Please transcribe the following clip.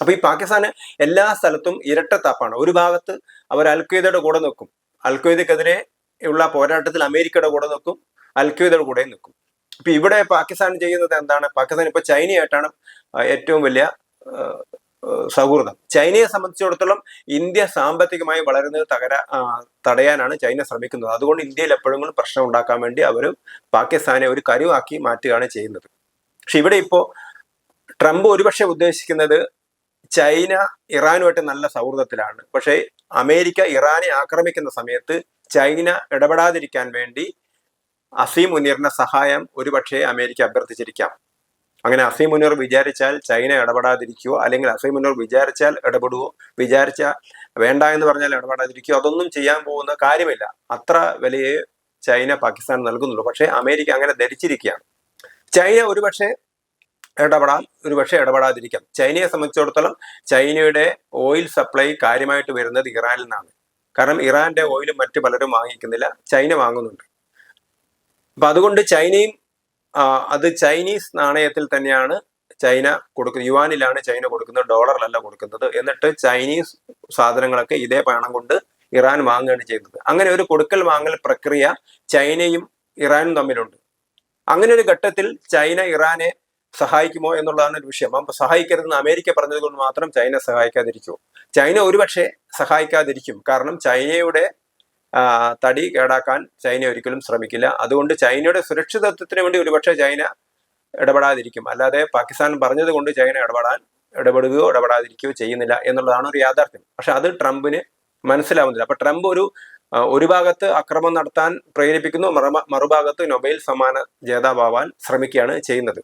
അപ്പൊ ഈ പാകിസ്ഥാന് എല്ലാ സ്ഥലത്തും ഇരട്ടത്താപ്പാണ് ഒരു ഭാഗത്ത് അവർ അൽഖയ്ദയുടെ കൂടെ നിൽക്കും. അൽഖയ്ദക്കെതിരെ ഉള്ള പോരാട്ടത്തിൽ അമേരിക്കയുടെ കൂടെ നിൽക്കും. അൽഖയ്ദയുടെ കൂടെ നിൽക്കും. ഇപ്പൊ ഇവിടെ പാകിസ്ഥാൻ ചെയ്യുന്നത് എന്താണ്? പാകിസ്ഥാൻ ഇപ്പൊ ചൈനയായിട്ടാണ് ഏറ്റവും വലിയ സൗഹൃദം. ചൈനയെ സംബന്ധിച്ചിടത്തോളം ഇന്ത്യ സാമ്പത്തികമായി വളരുന്നത് തകര തടയാനാണ് ചൈന ശ്രമിക്കുന്നത്. അതുകൊണ്ട് ഇന്ത്യയിൽ എപ്പോഴെങ്കിലും പ്രശ്നം ഉണ്ടാക്കാൻ വേണ്ടി അവർ പാകിസ്ഥാനെ ഒരു കരുവാക്കി മാറ്റുകയാണ് ചെയ്യുന്നത്. പക്ഷെ ഇവിടെ ഇപ്പോ ട്രംപ് ഒരുപക്ഷെ ഉദ്ദേശിക്കുന്നത് ചൈന ഇറാനുമായിട്ട് നല്ല സൗഹൃദത്തിലാണ്. പക്ഷേ അമേരിക്ക ഇറാനെ ആക്രമിക്കുന്ന സമയത്ത് ചൈന ഇടപെടാതിരിക്കാൻ വേണ്ടി അസീം മുനീറിന്റെ സഹായം ഒരുപക്ഷെ അമേരിക്ക അഭ്യർത്ഥിച്ചിരിക്കാം. അങ്ങനെ അസീം മുനീർ വിചാരിച്ചാൽ ചൈന ഇടപെടാതിരിക്കുകയോ അല്ലെങ്കിൽ അസീം മുനീർ വിചാരിച്ചാൽ ഇടപെടുവോ വിചാരിച്ചാൽ വേണ്ട എന്ന് പറഞ്ഞാൽ ഇടപെടാതിരിക്കുകയോ അതൊന്നും ചെയ്യാൻ പോകുന്ന കാര്യമില്ല. അത്ര വിലയെ ചൈന പാകിസ്ഥാൻ നൽകുന്നുള്ളൂ. പക്ഷേ അമേരിക്ക അങ്ങനെ ധരിച്ചിരിക്കുകയാണ്. ചൈന ഒരുപക്ഷെ ഇടപെടാം. ഒരുപക്ഷെ ഇടപെടാതിരിക്കാം. ചൈനയെ സംബന്ധിച്ചിടത്തോളം ചൈനയുടെ ഓയിൽ സപ്ലൈ കാര്യമായിട്ട് വരുന്നത് ഇറാനിൽ നിന്നാണ്. കാരണം ഇറാന്റെ ഓയിലും മറ്റു പലരും വാങ്ങിക്കുന്നില്ല. ചൈന വാങ്ങുന്നുണ്ട്. അപ്പൊ അതുകൊണ്ട് ചൈനയും അത് ചൈനീസ് നാണയത്തിൽ തന്നെയാണ് ചൈന കൊടുക്കുന്നത്. യുവാനിലാണ് ചൈന കൊടുക്കുന്നത്. ഡോളറിലല്ല കൊടുക്കുന്നത്. എന്നിട്ട് ചൈനീസ് സാധനങ്ങളൊക്കെ ഇതേ പണം കൊണ്ട് ഇറാൻ വാങ്ങുകയാണ് ചെയ്യുന്നത്. അങ്ങനെ ഒരു കൊടുക്കൽ വാങ്ങൽ പ്രക്രിയ ചൈനയും ഇറാനും തമ്മിലുണ്ട്. അങ്ങനെ ഒരു ഘട്ടത്തിൽ ചൈന ഇറാനെ സഹായിക്കുമോ എന്നുള്ളതാണ് ഒരു വിഷയം. അപ്പം സഹായിക്കരുതെന്ന് അമേരിക്ക പറഞ്ഞത് കൊണ്ട് മാത്രം ചൈന സഹായിക്കാതിരിക്കുമോ ചൈന ഒരുപക്ഷെ സഹായിക്കാതിരിക്കും. കാരണം ചൈനയുടെ തടി കേടാക്കാൻ ചൈന ഒരിക്കലും ശ്രമിക്കില്ല. അതുകൊണ്ട് ചൈനയുടെ സുരക്ഷിതത്വത്തിന് വേണ്ടി ഒരുപക്ഷെ ചൈന ഇടപെടാതിരിക്കും. അല്ലാതെ പാകിസ്ഥാൻ പറഞ്ഞത് കൊണ്ട് ചൈന ഇടപെടാൻ ഇടപെടുകയോ ഇടപെടാതിരിക്കുകയോ ചെയ്യുന്നില്ല എന്നുള്ളതാണ് ഒരു യാഥാർത്ഥ്യം. പക്ഷെ അത് ട്രംപിന് മനസ്സിലാവുന്നില്ല. അപ്പൊ ട്രംപ് ഒരു ഒരു ഭാഗത്ത് അക്രമം നടത്താൻ പ്രേരിപ്പിക്കുന്നു മറുഭാഗത്ത് നൊബൈൽ സമ്മാന ജേതാവാൻ ശ്രമിക്കുകയാണ് ചെയ്യുന്നത്.